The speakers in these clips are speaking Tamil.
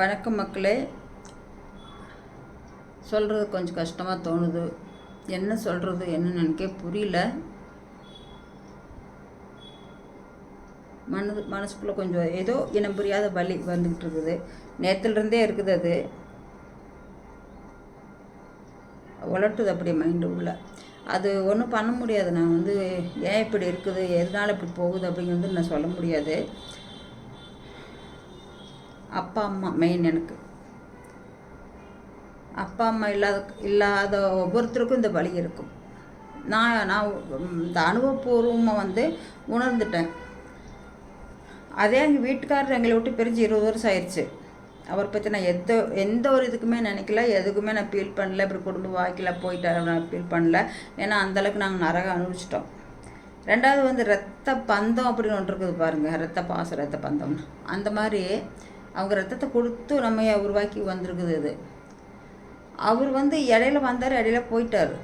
வணக்கம் மக்களே சொல்கிறது கொஞ்சம் கஷ்டமாக தோணுது. என்ன சொல்கிறது என்னன்னு எனக்கே புரியல. மனது மனசுக்குள்ளே கொஞ்சம் ஏதோ இனம் புரியாத வலி வந்துக்கிட்டு இருக்குது. நேற்றுலேருந்தே இருக்குது அது. உலட்டுது அப்படி மைண்டு உள்ள. அது ஒன்றும் பண்ண முடியாது. நான் வந்து ஏன் இப்படி இருக்குது? எதனால் இப்படி போகுது அப்படிங்கிறது நான் சொல்ல முடியாது. அப்பா அம்மா மெயின் எனக்கு. அப்பா அம்மா இல்லாத இல்லாத ஒவ்வொருத்தருக்கும் இந்த வழி இருக்கும். நான் நான் இந்த அனுபவபூர்வமாக வந்து உணர்ந்துட்டேன். அதே எங்கள் வீட்டுக்காரர் எங்களை விட்டு பிரிஞ்சு இருபது வருஷம் ஆயிடுச்சு அவரை பற்றி நான் எந்த எந்த ஒரு இதுக்குமே நினைக்கல. எதுக்குமே நான் ஃபீல் பண்ணல. இப்படி குடும்ப வாழ்க்கையில் போயிட்டார். நான் ஃபீல் பண்ணல. ஏன்னா அந்தளவுக்கு நாங்கள் நரகம் அனுபவிச்சிட்டோம். ரெண்டாவது வந்து ரத்த பந்தம் அப்படின்னு ஒன்று இருக்குது பாருங்கள் ரத்த பாசம் ரத்த பந்தம்னு. அந்த மாதிரி அவங்க ரத்தத்தை கொடுத்து நம்ம உருவாக்கி வந்திருக்குது இது. அவர் வந்து இடையில வந்தார் இடையில போயிட்டார்.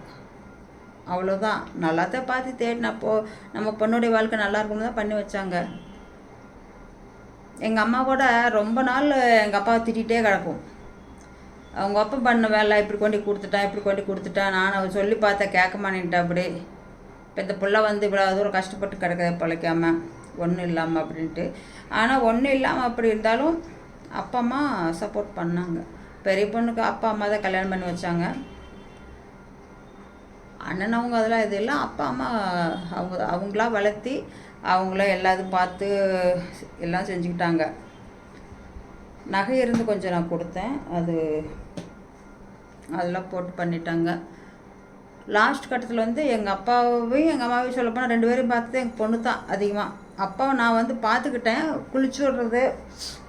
அவ்வளோதான் நல்லாத்த பார்த்து தேடினப்போ நம்ம பொண்ணுடைய வாழ்க்கை நல்லா இருக்கும்னு தான் பண்ணி வச்சாங்க. எங்கள் அம்மா கூட ரொம்ப நாள் எங்கள் அப்பாவை திட்டிகிட்டே கிடக்கும். அவங்க அப்பா பண்ண வேலை இப்படி கொண்டு கொடுத்துட்டான் இப்படி கொண்டு கொடுத்துட்டான். நான் அவ சொல்லி பார்த்தா கேட்க மாட்டேன்ட்டா அப்படி. இப்போ இந்த பிள்ளை வந்து இவ்வளோ தூரம் கஷ்டப்பட்டு கிடக்குது பிழைக்காம ஒன்றும் இல்லாமல் அப்படின்ட்டு. ஆனால் ஒன்றும் இல்லாமல் அப்படி இருந்தாலும் அப்பா அம்மா சப்போர்ட் பண்ணாங்க. பெரிய பொண்ணுக்கு அப்பா அம்மா தான் கல்யாணம் பண்ணி வச்சாங்க. அண்ணன் அவங்க அதெல்லாம் இது இல்லை. அப்பா அம்மா அவங்க அவங்களா வளர்த்தி அவங்கள எல்லாத்தையும் பார்த்து எல்லாம் செஞ்சுக்கிட்டாங்க. நகை இருந்து கொஞ்சம் நான் கொடுத்தேன். அது அதெல்லாம் போட்டு பண்ணிட்டாங்க. லாஸ்ட் கட்டத்தில் வந்து எங்கள் அப்பாவையும் எங்கள் அம்மாவையும் சொல்ல போனால் ரெண்டு பேரையும் பார்த்தது எங்கள் பொண்ணு தான் அதிகமாக அப்பாவை நான் வந்து பார்த்துக்கிட்டேன் குளிச்சு விடுறது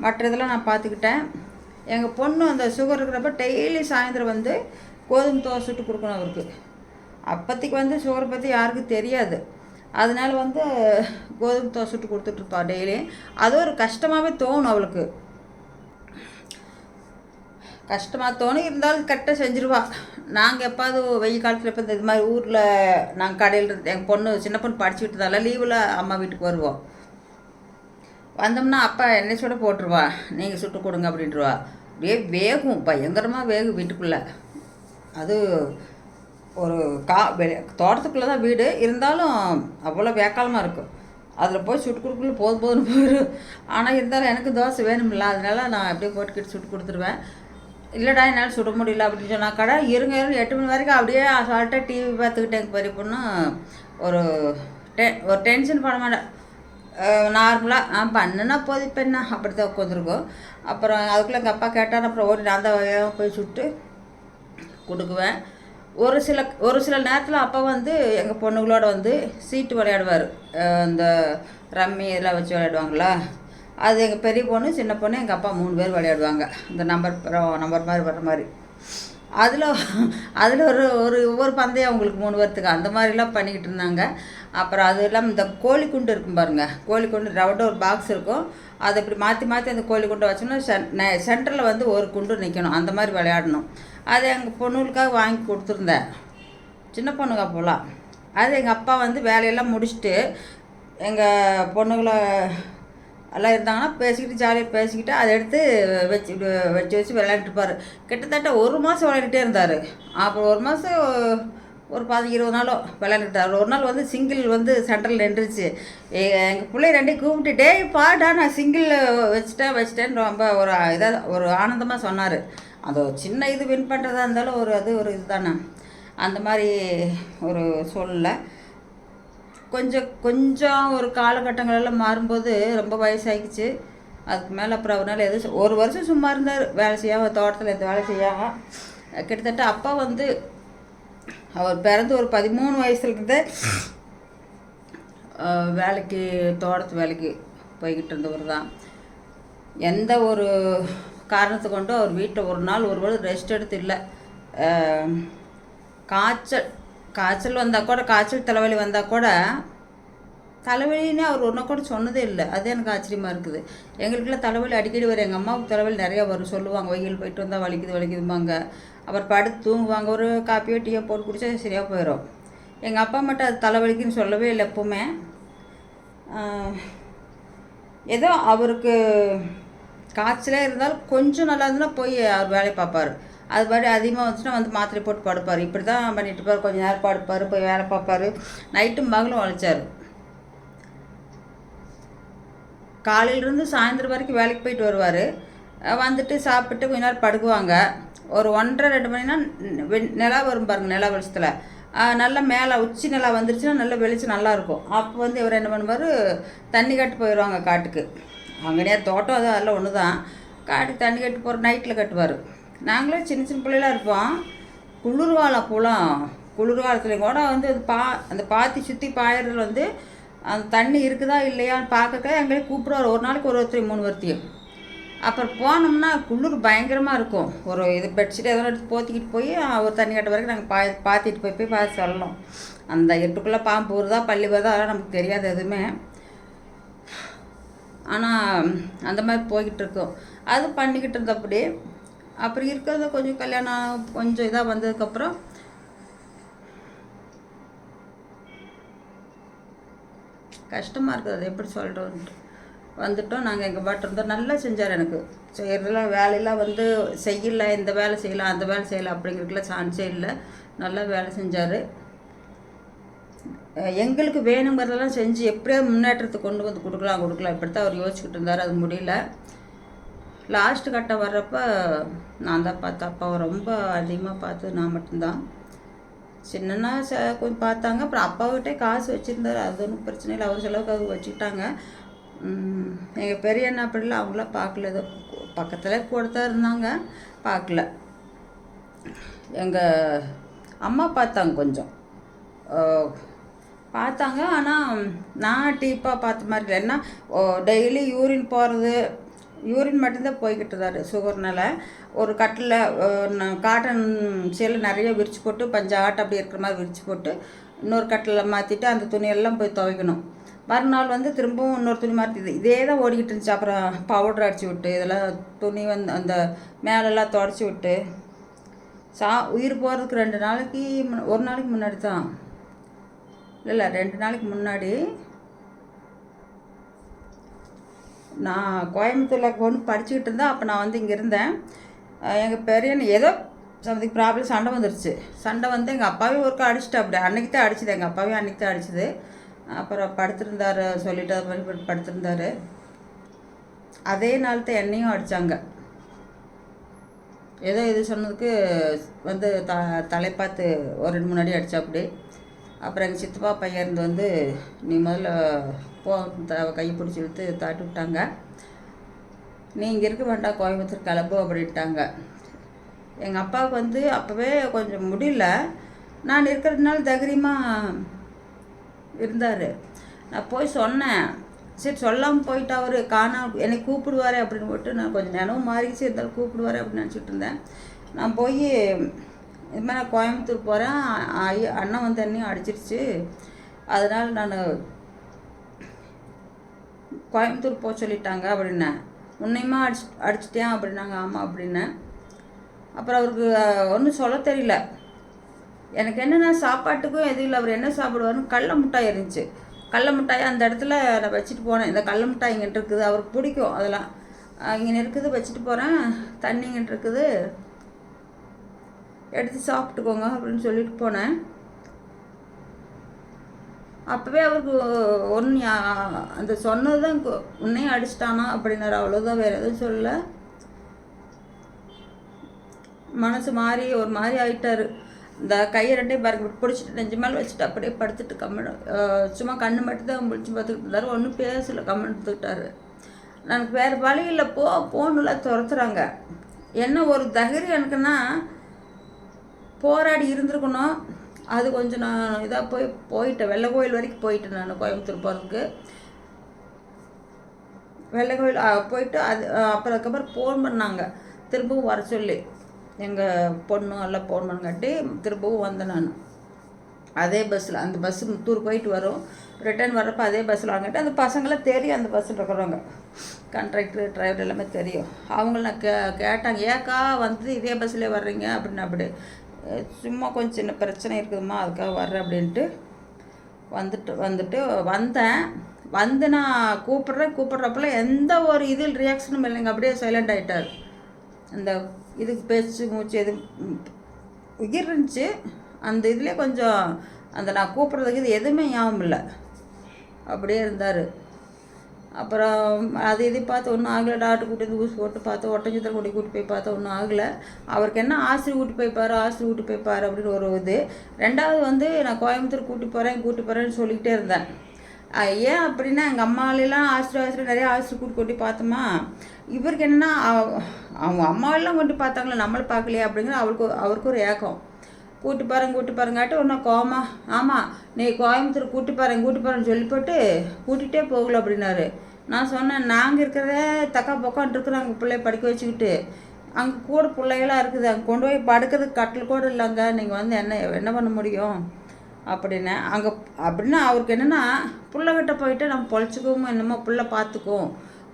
மற்ற இதெல்லாம் நான் பார்த்துக்கிட்டேன். எங்கள் பொண்ணு அந்த சுகர் இருக்கிறப்ப டெய்லி சாயந்தரம் வந்து கோதுமை தோசை சுட்டு கொடுக்கணும் அவருக்கு. அப்போத்திக்கு வந்து சுகரை பற்றி யாருக்கும் தெரியாது. அதனால வந்து கோதுமை தோசை சுட்டு கொடுத்துட்ருப்பா டெய்லி. அது ஒரு கஷ்டமாகவே தோணும் அவளுக்கு. கஷ்டமாக தோணும் இருந்தாலும் கரெக்டாக செஞ்சுருவா. நாங்கள் எப்பாவது வெயில் காலத்தில் இப்போ இது மாதிரி ஊரில் நாங்கள் கடையில் இருந்து எங்கள் பொண்ணு சின்ன பொண்ணு படிச்சுக்கிட்டதால லீவில் அம்மா வீட்டுக்கு வருவோம் வந்தோம்னா அப்பா எண்ணெய் சுட போட்டுருவா. நீங்கள் சுட்டு கொடுங்க அப்படின்றவா அப்படியே வேகும் பயங்கரமாக வேகும் வீட்டுக்குள்ளே. அது ஒரு கா வெ தோட்டத்துக்குள்ளே தான் வீடு. இருந்தாலும் அவ்வளோ வேக்காலமாக இருக்கும் அதில் போய் சுட்டு கொடுக்குள்ள போதும் போதும்னு போயிடும் ஆனால் இருந்தாலும் எனக்கு தோசை வேணுமில்ல அதனால நான் அப்படியே போட்டுக்கிட்டு சுட்டு கொடுத்துருவேன். இல்லைடா என்னால் சுட முடியல அப்படின்னு சொன்னா கடை இருங்க இருங்க எட்டு மணி வரைக்கும் அப்படியே அசால்ட்டாக டிவி பார்த்துக்கிட்டேன் எங்கள் பெரிய பொண்ணு. ஒரு டெ ஒரு டென்ஷன் பண்ண மாட்டேன். நார்மலாக ஆ பண்ணுனா போதும் இப்போ என்ன? அப்படி தான் உட்காந்துருக்கோம். அப்புறம் அதுக்குள்ளே எங்கள் அப்பா கேட்டார் அப்புறம் ஓடி நான் தான் போய் சுட்டு கொடுக்குவேன். ஒரு சில ஒரு சில நேரத்தில் அப்பா வந்து எங்கள் பொண்ணுங்களோட வந்து சீட்டு விளையாடுவார். இந்த ரம்மி இதெல்லாம் வச்சு விளையாடுவாங்களா? அது எங்கள் பெரிய பொண்ணு சின்ன பொண்ணு எங்கள் அப்பா மூணு பேர் விளையாடுவாங்க. இந்த நம்பர் நம்பர் மாதிரி வர மாதிரி. அதில் அதில் ஒரு ஒரு ஒவ்வொரு பந்தயம் அவங்களுக்கு மூணு பேர்த்துக்கு. அந்த மாதிரிலாம் பண்ணிக்கிட்டு இருந்தாங்க. அப்புறம் அது இல்லாமல் இந்த கோழி குண்டு இருக்கும் பாருங்கள் கோழி குண்டு ஒரு பாக்ஸ் இருக்கும். அதை இப்படி மாற்றி மாற்றி அந்த கோழி குண்டை வச்சோம்னா சென் சென்டரில் வந்து ஒரு குண்டு நிற்கணும் அந்த மாதிரி விளையாடணும். அது எங்கள் பொண்ணுகளுக்காக வாங்கி கொடுத்துருந்தேன். சின்ன பொண்ணுங்க போகலாம் அது எங்கள் அப்பா வந்து வேலையெல்லாம் முடிச்சுட்டு எங்கள் பொண்ணுங்களை எல்லாம் இருந்தாங்கன்னா பேசிக்கிட்டு ஜாலியாக பேசிக்கிட்டு அதை எடுத்து வச்சு வச்சு வச்சு விளையாண்டுருப்பார் கிட்டத்தட்ட ஒரு மாதம் விளையாடிட்டே இருந்தார். அப்புறம் ஒரு மாதம் ஒரு பாதி இருபது நாளோ விளையாண்டுட்டார் ஒரு நாள் வந்து சிங்கிள் வந்து சென்டரில் நின்றுச்சு. எங்கள் பிள்ளை ரெண்டையும் கூப்பிட்டு டேய் பாடா நான் சிங்கிளில் வச்சுட்டேன் வச்சுட்டேன்னு ரொம்ப ஒரு இதாக ஒரு ஆனந்தமாக சொன்னார். அது ஒரு சின்ன இது வின் பண்ணுறதா இருந்தாலும் ஒரு அது ஒரு இது தானே அந்த மாதிரி ஒரு சூழ்நிலை. கொஞ்சம் கொஞ்சம் ஒரு காலகட்டங்களெல்லாம் மாறும்போது ரொம்ப வயசாகிடுச்சு அதுக்கு மேலே அப்புறம் அவரால் எதுவும் ஒரு வருஷம் சும்மா இருந்தார். வேலை செய்யாமல் தோட்டத்தில் எந்த வேலை செய்யாமல் கிட்டத்தட்ட அப்பா வந்து அவர் பிறந்து ஒரு பதிமூணு வயசுலேருந்தே வேலைக்கு தோட்டத்து வேலைக்கு போய்கிட்டு இருந்தவர் தான். எந்த ஒரு காரணத்தை கொண்டு அவர் வீட்டில் ஒரு நாள் ஒரு வேளை ரெஸ்ட் எடுத்து இல்லை. காய்ச்சல் காய்ச்சல் வந்தால் கூட காய்ச்சல் தலைவலி வந்தால் கூட தலைவலின்னே அவர் ஒன்றை கூட சொன்னதே இல்லை. அது எனக்கு ஆச்சரியமாக இருக்குது. எங்களுக்குலாம் தலைவலி அடிக்கடி வரும். எங்கள் அம்மாவுக்கு தலைவலி நிறையா வரும். சொல்லுவாங்க வயல் போயிட்டு வந்தால் வலிக்குது வலிக்குதும்பாங்க. அப்புறம் படுத்து தூங்குவாங்க. ஒரு காப்பியோ டீயோ போட்டு குடித்தா சரியாக போயிடும் எங்கள் அப்பா மட்டும் அது தலைவலிக்குன்னு சொல்லவே இல்லை எப்போவுமே. ஏதோ அவருக்கு காய்ச்சலே இருந்தாலும் கொஞ்சம் நல்லா இருந்தால் போய் அவர் வேலையை பார்ப்பாரு. அது மாதிரி அதிகமாக வந்துச்சுன்னா வந்து மாத்திரை போட்டு படுப்பார். இப்படி தான் பண்ணிட்டு இருப்பார் கொஞ்சம் நேரம் படுப்பார் போய் வேலை பார்ப்பாரு. நைட்டும் மகளும் உழைச்சார். காலையிலேருந்து சாயந்தரம் வரைக்கும் வேலைக்கு போயிட்டு வருவார். வந்துட்டு சாப்பிட்டு கொஞ்ச நேரம் படுக்குவாங்க. ஒரு ஒன்றரை ரெண்டு மணினா நிலா வரும் பாருங்கள் நிலா வெளிச்சத்தில். நல்லா மேலே உச்சி நிலா வந்துருச்சுன்னா நல்லா வெளிச்சம் நல்லாயிருக்கும் அப்போ வந்து இவர் என்ன பண்ணுவார்? தண்ணி கட்டு போயிடுவாங்க காட்டுக்கு. அங்கேயே தோட்டம் அது அதெல்லாம் ஒன்று தான் காட்டுக்கு தண்ணி கட்டு போகிற நைட்டில் கட்டுவார். நாங்களே சின்ன சின்ன பிள்ளைலாம் இருப்போம். குளிர்கால குளம். குளிர்காலத்துலேயும் கூட வந்து அது பா அந்த பாத்தி சுற்றி பாயறதுல வந்து அந்த தண்ணி இருக்குதா இல்லையான்னு பார்க்கறக்க எங்களே கூப்பிடுவார். ஒரு நாளைக்கு ஒரு ஒருத்தர் மூணு ஒருத்தையும் அப்புறம் போனோம்னா குளிர் பயங்கரமாக இருக்கும். ஒரு இது பெட்ஷீட் எதனா எடுத்து போத்திக்கிட்டு போய் ஒரு தண்ணி கட்ட வரைக்கும் நாங்கள் பா பார்த்துட்டு போய் போய் பார்த்து சொல்லணும். அந்த எட்டுக்குள்ளே பாம்பு வருதா பள்ளி வருதா அதெல்லாம் நமக்கு தெரியாது எதுவுமே. ஆனால் அந்த மாதிரி போய்கிட்டு இருக்கோம். அது பண்ணிக்கிட்டு இருந்தப்படி அப்புறம் இருக்கிறத கொஞ்சம் கல்யாணம் கொஞ்சம் இதாக வந்ததுக்கப்புறம் கஷ்டமாக இருக்குது அது எப்படி சொல்கிறோன்ட்டு வந்துட்டோம் நாங்கள் எங்கள் பாட்டு இருந்தோம் நல்லா செஞ்சார் எனக்கு. செய்கிறதெல்லாம் வேலையெல்லாம் வந்து செய்யல இந்த வேலை செய்யலாம் அந்த வேலை செய்யலாம் அப்படிங்கிறதுக்குலாம் சான்ஸே இல்லை. நல்லா வேலை செஞ்சார். எங்களுக்கு வேணுங்கிறதெல்லாம் செஞ்சு எப்படியோ முன்னேற்றத்தை கொண்டு வந்து கொடுக்கலாம் கொடுக்கலாம். இப்படி தான் அவர் யோசிச்சுக்கிட்டு இருந்தார் அது முடியல. லாஸ்ட் கட்டம் வர்றப்ப நான் தான் பார்த்தேன் அப்பாவை ரொம்ப அதிகமாக பார்த்து நான் மட்டும்தான். சின்னன்னா ச கொஞ்சம் பார்த்தாங்க. அப்புறம் அப்பாவிட்டே காசு வச்சுருந்தாரு. அது ஒன்றும் பிரச்சனை இல்லை. அவர் செலவுக்கு வச்சுக்கிட்டாங்க. எங்கள் பெரிய அண்ணா அப்படிலாம் அவங்களாம் பார்க்கல. ஏதோ பக்கத்தில் கூட தான் இருந்தாங்க. பார்க்கல. எங்கள் அம்மா பார்த்தாங்க கொஞ்சம். பார்த்தாங்க. ஆனால் நான் டீப்பாக பார்த்த மாதிரி இல்லை. ஏன்னா டெய்லி யூரின் போகிறது யூரின் மட்டும்தான் போய்கிட்டு இருந்தார் சுகர்னால் ஒரு கட்டில் காட்டன் சேலை நிறைய விரிச்சு போட்டு பஞ்சாட்டம் அப்படி இருக்கிற மாதிரி விரிச்சு போட்டு இன்னொரு கட்டில் மாற்றிட்டு அந்த துணியெல்லாம் போய் துவைக்கணும். மறுநாள் வந்து திரும்பவும் இன்னொரு துணி மாற்றி இதே தான் ஓடிக்கிட்டு இருந்துச்சு. அப்புறம் பவுடர் அடிச்சு விட்டு இதெல்லாம் துணி வந்து அந்த மேலெல்லாம் தொடச்சி விட்டு சா உயிர் போகிறதுக்கு ரெண்டு நாளைக்கு முன்ன- ஒரு நாளைக்கு முன்னாடி தான். இல்லை இல்லை ரெண்டு நாளைக்கு முன்னாடி நான் கோயம்புத்தூரில் கொண்டு படிச்சுக்கிட்டு இருந்தேன். அப்போ நான் வந்து இங்கே இருந்தேன். எங்கள் பெரியண்ண ஏதோ சம்திங் ப்ராப்ளம் சண்டை வந்துருச்சு. சண்டை வந்து எங்கள் அப்பாவே ஒருக்க அடிச்சுட்டு அப்படி. அன்னைக்கு தான் அடிச்சுது. எங்கள் அப்பாவே அன்னைக்கு தான் அடிச்சது. அப்புறம் படுத்திருந்தார் சொல்லிட்டு அது மாதிரி படுத்திருந்தார். அதே நாள் தான் என்னையும் அடித்தாங்க ஏதோ இது சொன்னதுக்கு வந்து த தலை பார்த்து ஒரு ரெண்டு முன்னாடி அடித்தா அப்படி. அப்புறம் எங்கள் சித்தப்பா பையன் இருந்து வந்து நீ முதல்ல போ த கையை பிடிச்சி இழுத்து தாட்டி விட்டாங்க. நீ இங்கே இருக்க வேண்டாம் கோயம்புத்தூர் கிளம்பு அப்படின்ட்டாங்க. எங்கள் அப்பாவுக்கு வந்து அப்போவே கொஞ்சம் முடியல. நான் இருக்கிறதுனால தைரியமாக இருந்தார். நான் போய் சொன்னேன். சரி சொல்லாமல் போயிட்டு அவர் காணா என்னை கூப்பிடுவாரே அப்படின்னு போட்டு நான் கொஞ்சம் நினைவு மாறிச்சு இருந்தாலும் கூப்பிடுவாரே அப்படின்னு நினச்சிட்டு இருந்தேன். நான் போய் இது மாதிரி நான் கோயம்புத்தூர் போகிறேன் ஐயா அண்ணன் வந்து என்னையும் அடிச்சிருச்சு. அதனால் நான் கோயம்புத்தூர் போக சொல்லிட்டாங்க அப்படின்னேன் உன்னையுமா அடிச்சு அடிச்சிட்டேன் அப்படின்னாங்க ஆமாம் அப்படின்னேன் அப்புறம் அவருக்கு ஒன்றும் சொல்ல தெரியல. எனக்கு என்னென்னா சாப்பாட்டுக்கும் எதுவும் இல்லை. அவர் என்ன சாப்பிடுவாருன்னு கடல மிட்டாய் இருந்துச்சு. கடல மிட்டாய் அந்த இடத்துல நான் வச்சுட்டு போனேன். இந்த கடல மிட்டாய் இங்கிட்டு இருக்குது. அவருக்கு பிடிக்கும் அதெல்லாம். இங்கே இருக்குது வச்சுட்டு போகிறேன் தண்ணி இங்கிட்டு இருக்குது. எடுத்து சாப்பிட்டுக்கோங்க அப்படின்னு சொல்லிட்டு போனேன். அப்போவே அவருக்கு ஒன்று அந்த சொன்னது தான் உன்னையும் அடிச்சிட்டானா அப்படின்னாரு. அவ்வளோதான் வேறு எதுவும் சொல்லலை. மனசு மாறி ஒரு மாதிரி ஆயிட்டாரு. இந்த கையை ரெண்டையும் பாருங்க பிடிச்சிட்டு நெஞ்சு மேலே வச்சுட்டு அப்படியே படுத்துட்டு கம்மன் சும்மா கண்ணு மட்டும் தான் முடிச்சு பார்த்துக்கிட்டு இருந்தாரு. ஒன்றும் பேசல கம்மன் எடுத்துக்கிட்டாரு எனக்கு வேறு வழி இல்லை போ போன்னுலாம் துரத்துறாங்க. என்ன ஒரு தகரி எனக்குன்னா போராடி இருந்திருக்கணும். அது கொஞ்சம் நான் இதாக போய் போயிட்டேன். வெள்ளை கோயில் வரைக்கும் போயிட்டேன் நான் கோயம்புத்தூர் போகிறதுக்கு வெள்ளை கோயில் போயிட்டு அது அப்புறம் அதுக்கப்புறம் ஃபோன் பண்ணாங்க. திரும்பவும் வர சொல்லி. எங்கள் பொண்ணு எல்லாம் ஃபோன் பண்ணங்காட்டி திரும்பவும் வந்தேன் நான். அதே பஸ்ஸில் அந்த பஸ்ஸு முத்தூர் போயிட்டு வரும். ரிட்டர்ன் வர்றப்போ அதே பஸ்ஸில் வாங்கிட்டு அந்த பசங்களாம் தெரியும் அந்த பஸ்ஸில் இருக்கிறவங்க. கண்ட்ராக்டர் டிரைவர் எல்லாமே தெரியும். அவங்கள நான் கே கேட்டாங்க ஏக்கா வந்து இதே பஸ்ஸில் வர்றீங்க? அப்படின்னு அப்படி. சும்மா கொஞ்சம் சின்ன பிரச்சனை இருக்குதும்மா அதுக்காக வர்றேன் அப்படின்ட்டு வந்துட்டு வந்துட்டு வந்தேன். வந்து நான் கூப்பிட்றேன் கூப்பிட்றப்பல எந்த ஒரு இதில் ரியாக்ஷனும் இல்லைங்க. அப்படியே சைலண்ட் ஆகிட்டார் அந்த இதுக்கு பேச்சு மூச்சு எது உயிர் இருந்துச்சு. அந்த இதுலேயே கொஞ்சம் அந்த நான் கூப்பிட்றதுக்கு இது எதுவுமே ஞாபகம் இல்லை. அப்படியே இருந்தார். அப்புறம் அது இது பார்த்து ஒன்றும் ஆகலை. டாக்டர் கூட்டி வந்து ஊசி போட்டு பார்த்து ஒட்டஞ்சத்தில் கூட்டி கூட்டி போய் பார்த்தா ஒன்றும் ஆகலை. அவருக்கு என்ன ஆசிரியர் கூட்டி போய் பாரு ஆசிரியர் கூட்டி போய் பாரு அப்படின்னு ஒரு இது. ரெண்டாவது வந்து நான் கோயம்புத்தூர் கூட்டி போகிறேன் கூட்டி போகிறேன்னு சொல்லிக்கிட்டே இருந்தேன். ஏன் அப்படின்னா எங்கள் அம்மாவிலாம் ஆசிரியர் ஆசிரியர் நிறைய ஆசிரியர் கூட்டி கூட்டி பார்த்தோமா? இவருக்கு என்னென்னா அவங்க அம்மாவெல்லாம் கொண்டு பார்த்தாங்களே நம்மளை பார்க்கலையே அப்படிங்கிற அவருக்கு அவருக்கு ஒரு ஏக்கம். கூட்டி பாருங்க கூட்டி பாருங்காட்டி ஒன்றும் கோமா ஆமாம் நீ கோயம்புத்தூர் கூட்டி பாருங்க கூட்டி பாருன்னு சொல்லி போட்டு கூட்டிகிட்டே போகல அப்படின்னாரு. நான் சொன்னேன் நாங்கள் இருக்கிறதே தக்கா பக்கம் இருக்கிறாங்க பிள்ளைய படிக்க வச்சுக்கிட்டு. அங்கே கூட பிள்ளைகளாக இருக்குது அங்கே கொண்டு போய் படுக்கிறதுக்கு கட்டில் கூட இல்லைங்க நீங்கள் வந்து என்ன என்ன பண்ண முடியும்? அப்படின்னு அங்கே அப்படின்னா அவருக்கு என்னென்னா பிள்ளைகிட்ட போயிட்டு நம்ம பொழைச்சிக்கவும் என்னமோ பிள்ளை பார்த்துக்குவோம்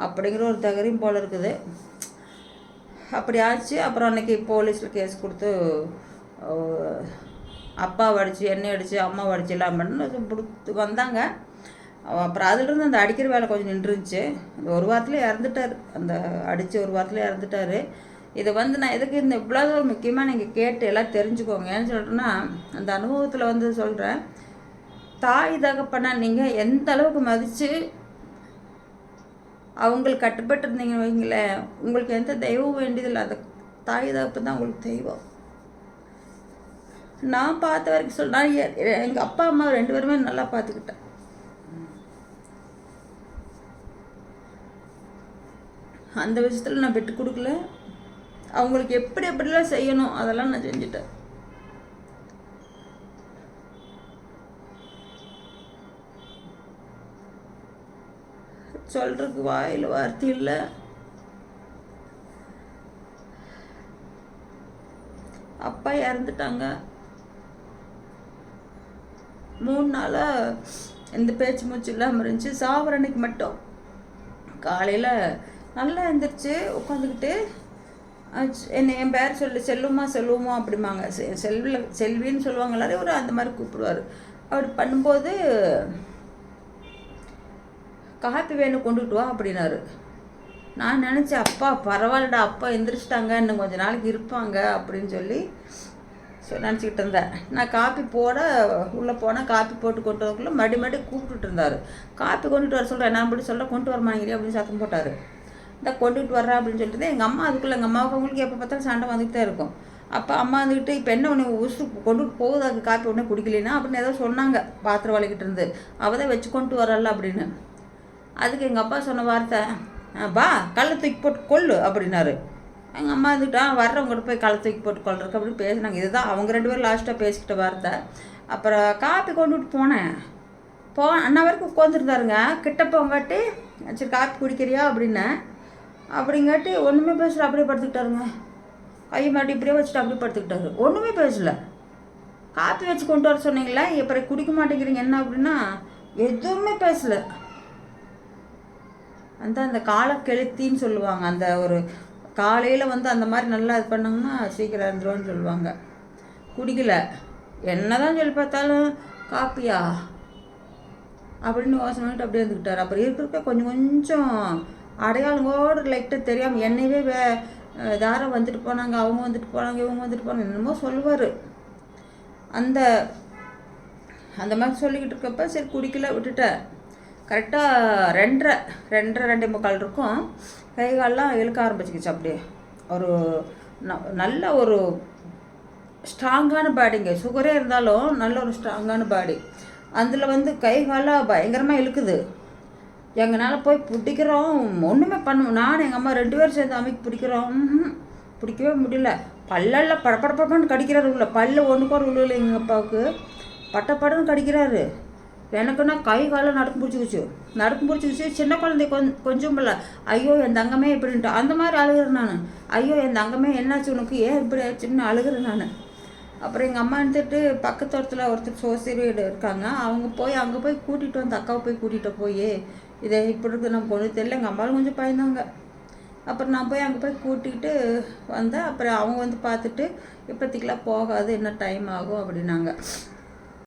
அப்படிங்கிற ஒரு தகரியும் போல் இருக்குது. அப்படி ஆச்சு அப்புறம் அன்னைக்கு போலீஸில் கேஸ் கொடுத்து அப்பா அடிச்சு என்னை அடித்து அம்மா அடிச்சு எல்லாம் பண்ணி கொடுத்து வந்தாங்க. அப்புறம் அதுலேருந்து அந்த அடிக்கிற வேலை கொஞ்சம் நின்றுருந்துச்சு. அந்த ஒரு வாரத்தில் இறந்துட்டார். அந்த அடித்து ஒரு வாரத்தில் இறந்துட்டார். இதை வந்து நான் எதுக்கு இந்த இவ்வளோ ஒரு முக்கியமாக நீங்கள் கேட்டு எல்லாம் தெரிஞ்சுக்கோங்க. ஏன்னு சொல்கிறேன்னா அந்த அனுபவத்தில் வந்து சொல்கிறேன் தாய் தகப்பனா நீங்கள் எந்த அளவுக்கு மதித்து அவங்களுக்கு கட்டுப்பட்டு இருந்தீங்கன்னு வைங்களேன் உங்களுக்கு எந்த தெய்வம் வேண்டியதில்லை அந்த தாய் தகப்பு தான் உங்களுக்கு தெய்வம். நான் பார்த்த வரைக்கும் சொல்கிறேன் நான் எங்கள் அப்பா அம்மா ரெண்டு பேருமே நல்லா பார்த்துக்கிட்டேன். அந்த விஷயத்தில் நான் விட்டு கொடுக்கல. அவங்களுக்கு எப்படி எப்படிலாம் செய்யணும் அதெல்லாம் நான் செஞ்சுட்டேன். சொல்றதுக்கு வாயில் வார்த்தை இல்லை. அப்பா இறந்துட்டாங்க. மூணு நாளாக இந்த பேச்சு மூச்சு இல்லாமல் இருந்துச்சு. சாவரனுக்கு மட்டும். காலையில் நல்லா எழுந்திரிச்சு உட்காந்துக்கிட்டு என்னை என் பேர் சொல்லு செல்லுமா செல்லுமா அப்படிம்பாங்க. செ- செல்வில செல்வின்னு சொல்லுவாங்க எல்லாரும் இவர் அந்த மாதிரி கூப்பிடுவார். அப்படி பண்ணும்போது காப்பி வேணும் கொண்டுட்டு வா அப்படின்னாரு. நான் நினச்சேன் அப்பா பரவாயில்லடா அப்பா எந்திரிச்சிட்டாங்க இன்னும் கொஞ்ச நாளைக்கு இருப்பாங்க அப்படின்னு சொல்லி நினச்சிக்கிட்டு இருந்தேன். நான் காப்பி போட உள்ளே போனால் காப்பி போட்டு கொண்டு வரக்குள்ளே மறுபடி மறுபடி கூப்பிட்டுட்டு இருந்தார். காப்பி கொண்டுட்டு வர சொல்கிறேன் நான் அப்படி சொல்ல கொண்டு வர அப்படின்னு சத்தம் போட்டார். இந்த கொண்டுட்டு வர்றா அப்படின்னு சொல்லிட்டு எங்கள் அம்மா அதுக்குள்ளே எங்கள் அம்மாவுக்கு அவங்களுக்கு எப்போ பார்த்தாலும் சண்டை வந்துகிட்டே இருக்கும். அப்போ அம்மா வந்துக்கிட்டு இப்போ என்ன உன்னை உசு கொண்டுட்டு போகுது? அது காப்பி உடனே குடிக்கலைன்னா? அப்படின்னு ஏதோ சொன்னாங்க பாத்திரம் வலிக்கிட்டு இருந்து. அவள் தான் வச்சு கொண்டு வரல அப்படின்னு. அதுக்கு எங்கள் அப்பா சொன்ன வார்த்தை "ஆ, வா கல்லை தூக்கி போட்டு கொள்ளு அப்படின்னாரு. எங்கள் அம்மா இருந்துட்டா வர்றவங்ககிட்ட போய் கல்லை தூக்கி போட்டு கொள்றதுக்கு அப்படின்னு பேசினாங்க. இதுதான் அவங்க ரெண்டு பேரும் லாஸ்ட்டாக பேசிக்கிட்ட வார்த்தை. அப்புறம் காப்பி கொண்டுட்டு போனேன். போ அண்ணா வரைக்கும் உட்காந்துருந்தாருங்க கிட்ட போங்காட்டி சரி காப்பி குடிக்கிறியா? அப்படின்னேன் அப்படிங்காட்டி ஒன்றுமே பேசல அப்படியே படுத்துக்கிட்டாருங்க. கையை மாட்டி இப்படியே வச்சுட்டு அப்படியே படுத்துக்கிட்டாரு. ஒன்றுமே பேசல. காப்பி வச்சு கொண்டு வர சொன்னீங்களே அப்புறம் குடிக்க மாட்டேங்கிறீங்க என்ன அப்படின்னா எதுவுமே பேசல. அந்த அந்த காலக்கெழுத்தின்னு சொல்லுவாங்க அந்த ஒரு காலையில் வந்து அந்த மாதிரி நல்லா இது பண்ணாங்கன்னா சீக்கிரம் இருந்துருவோன்னு சொல்லுவாங்க. குடிக்கல. என்னதான் சொல்லி பார்த்தாலும் காப்பியா? அப்படின்னு யோசனை பண்ணிட்டு அப்படியே இருந்துக்கிட்டார். அப்புறம் இருக்கிறப்ப கொஞ்சம் கொஞ்சம் அடையாளங்களோடு லைட்டாக தெரியாமல் என்னையவே வே யாரும் வந்துட்டு போனாங்க அவங்க வந்துட்டு போனாங்க இவங்க வந்துட்டு போனாங்க என்னமோ சொல்லுவார். அந்த அந்த மாதிரி சொல்லிக்கிட்டு இருக்கப்ப சரி குடிக்கல விட்டுட்டேன். கரெக்டாக ரெண்டரை ரெண்டரை ரெண்டே முக்கால் இருக்கும். கை கால்லாம் இழுக்க ஆரம்பிச்சிக்கிச்சு அப்படியே. ஒரு ந- நல்ல ஒரு ஸ்ட்ராங்கான பாடிங்க சுகரே இருந்தாலும் நல்ல ஒரு ஸ்ட்ராங்கான பாடி. அதில் வந்து கை காலாக பயங்கரமாக இழுக்குது. எங்களால் போய் பிடிக்கிறோம். ஒன்றுமே பண்ண நான் எங்கள் அம்மா ரெண்டு பேரும் சேர்ந்து அமைக்கு பிடிக்கிறோம். பிடிக்கவே முடியல. பல்லல்ல படப்படப்படன்னு கடிக்கிறாரு உள்ள. பல்லு ஒன்றுக்கு ஒரு உள்ள எங்கள் அப்பாவுக்கு. பட்டப்படன்னு கடிக்கிறாரு. எனக்குன்னா கை காலம் நடக்கும் பிடிச்சிக்கிச்சு. நடக்கும் பிடிச்சிக்கிச்சு. சின்ன குழந்தை கொஞ்சம் கொஞ்சம் இல்லை ஐயோ என் தங்கமே இப்படின்ட்டு. அந்த மாதிரி அழுகிறேன் நான். ஐயோ என் தங்கமே என்னாச்சு உனக்கு? ஏன் இப்படி ஆச்சுன்னு அழுகிறேன் நான். அப்புறம் எங்கள் அம்மா வந்துட்டு பக்கத்து இடத்துல ஒருத்தர் சோசியல் வீடு இருக்காங்க. அவங்க போய் அங்கே போய் கூட்டிகிட்டு வந்து அக்காவை போய் கூட்டிகிட்டு போய். இதை இப்படி இருக்கு நம்ம ஒன்றும் தெரியல எங்கள் அம்மாவும் கொஞ்சம் பயந்தாங்க. அப்புறம் நான் போய் அங்கே போய் கூட்டிகிட்டு வந்தேன். அப்புறம் அவங்க வந்து பார்த்துட்டு இப்போத்திக்கெலாம் போகாது என்ன டைம் ஆகும் அப்படின்னாங்க.